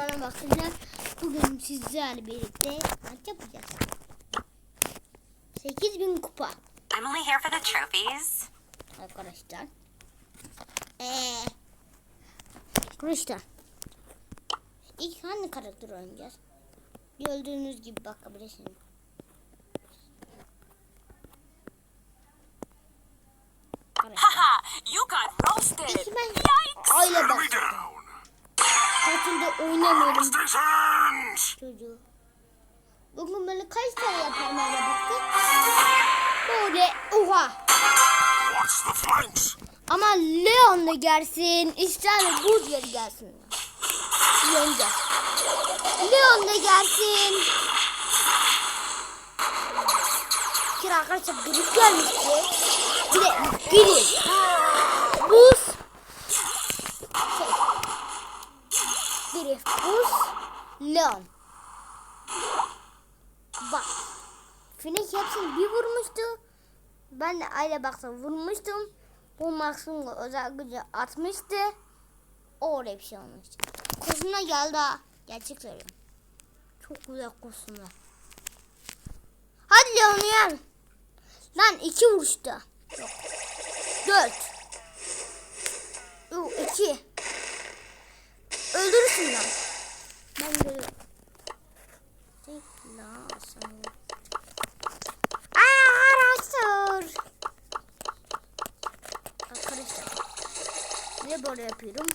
bana bakınca bugün sizlerle birlikte maç yapacağız. 8000 kupa I'm only here for the trophies. arkadaşlar. Ee, arkadaşlar. İlk hangi karakter oynayacağız? Gördüğünüz gibi bakabilirsiniz. Arkadaşlar. Haha, you got roasted. İlk ben aile Enemy bak. down! Kaçında oynamıyorum çocuğu. Bugün böyle kaç tane yaparım öyle baktık. Böyle oha. Ama Leon da gelsin. İster Burger gelsin. Yeneceğiz. Leon da gelsin. Bir arkadaşlar grip gelmişti. De grip. Buz. Şey. Grip, buz, Leon. Bak. Finek hepsini bir vurmuştu. Ben de aile baksa vurmuştum. Bu maksimum özel gücü atmıştı. O oraya bir şey olmuştu. Kostümler geldi ha. Gerçek söylüyorum. Çok güzel kostümler. Hadi Leon uyan. Lan iki vuruşta. Yok. Dört. Yok iki. Öldürürsün lan. Ben görüyorum. Tek lazım. Aa, araştır. Arkadaşlar. Ne böyle yapıyorum?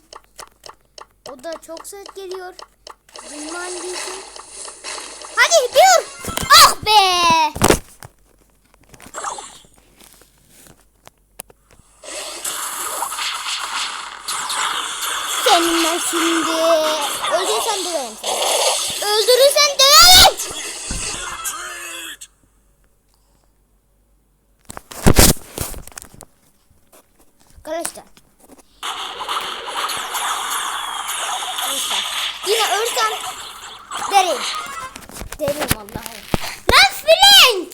O da çok ses geliyor. Bilmem için. Hadi bir. Ah be. Senin ben şimdi. Öldürürsen döverim seni. Öldürürsen döverim. Arkadaşlar. Vallahi. Lan Frank!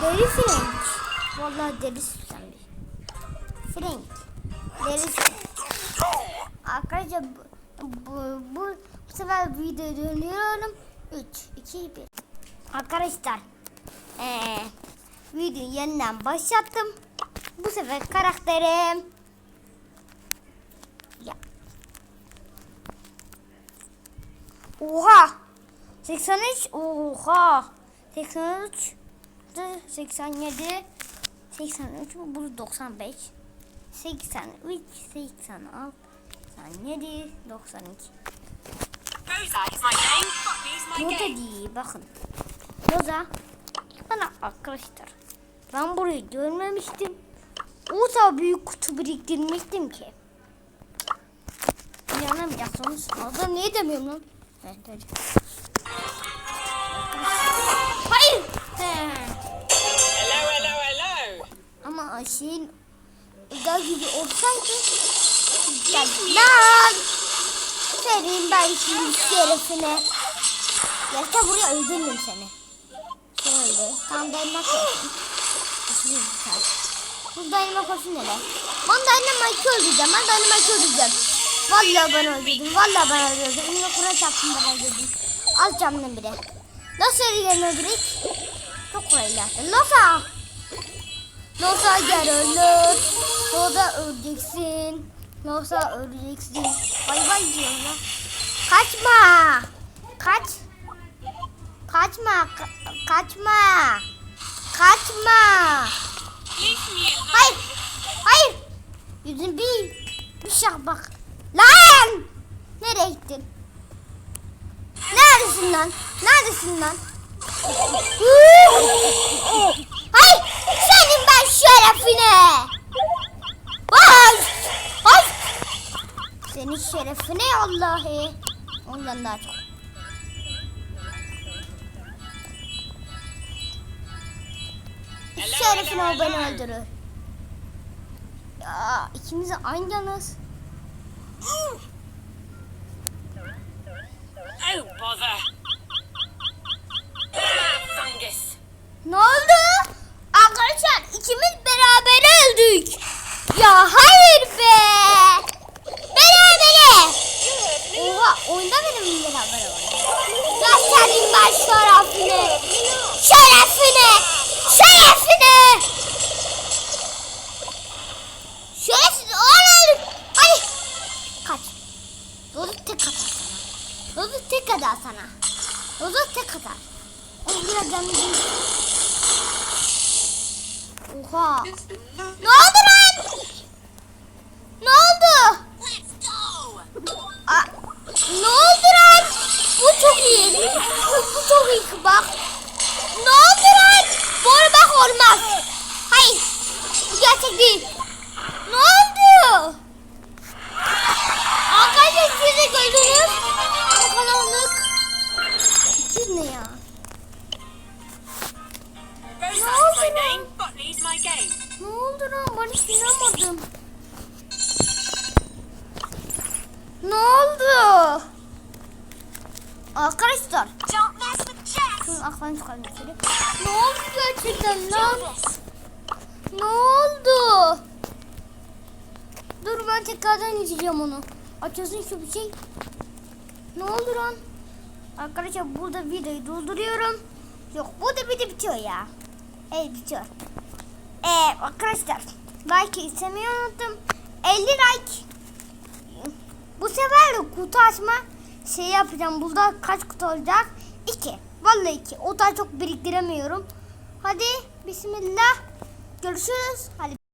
Deri Frank. Vallahi deri sen bir. Frank. Deri Arkadaşlar bu, bu, bu, bu sefer video dönüyorum. 3, 2, 1. Arkadaşlar. Eee videoyu yeniden başlattım. Bu sefer karakterim ya. Oha! 83 oha! 83 87 83 bu 95 83 86 87 92 Rosa is my name. Poppy's my Burada değil bakın. Roza bana arkadaşlar ben burayı görmemiştim. O kadar büyük kutu biriktirmiştim ki. İnanamayacaksınız. Orada niye demiyorum lan? Evet, hadi. Hayır. He. Hello, hello, hello. Ama şeyin özel gibi olsaydı Gel lan Senin ben şimdi şerefine Gerçekten buraya öldürürüm seni Sen öldü Tamam dayanmak olsun İşimiz biter Bu dayanmak olsun nere Ben dayanmak öldüreceğim Ben dayanmak öldüreceğim Vallahi ben öldürdüm Vallahi ben öldürdüm Ünlü kura çarptım ben öldürdüm Al canını bile Nasıl yerine öldürük Çok kolay yaptın Losa Losa gel ölür. Losa öleceksin. Losa öleceksin. Bay bay diyor ya. Kaçma. Kaç. Kaçma. ka- kaçma. Kaçma. Hayır. Hayır. Yüzün bir. Bir şey bak. Lan. Nereye gittin? Neredesin lan? Neredesin lan? Hayır. Senin ben şerefine. Ay. Ay. Senin şerefine Allah'ı. Ondan daha çok. Şerefine o beni öldürür. Ya ikimiz aynı canız. Oh, bother. Ah, fungus. Ne oldu? Arkadaşlar ikimiz beraber öldük. Ya hayır be. Ben bin lira para var. Göstereyim ben şerefini. Şerefini. Şerefini. Şerefsiz oğlum. Ay. Kaç. Dozu tek atar sana. Dozu tek atar sana. Dozu tek atar. Oğlum biraz değil. Oha. Ben hiç inanmadım. Ne oldu? Arkadaşlar. Aklını çıkardım şöyle. Ne oldu gerçekten lan? Ne oldu? Dur ben tekrardan izleyeceğim onu. Açıyorsun şu bir şey. Ne oldu lan? Arkadaşlar burada videoyu durduruyorum. Yok burada video bitiyor ya. Evet bitiyor. Ee, arkadaşlar like istemeyi unuttum. 50 like. Bu sefer de kutu açma şey yapacağım. Burada kaç kutu olacak? 2. Vallahi 2. O da çok biriktiremiyorum. Hadi bismillah. Görüşürüz. Hadi.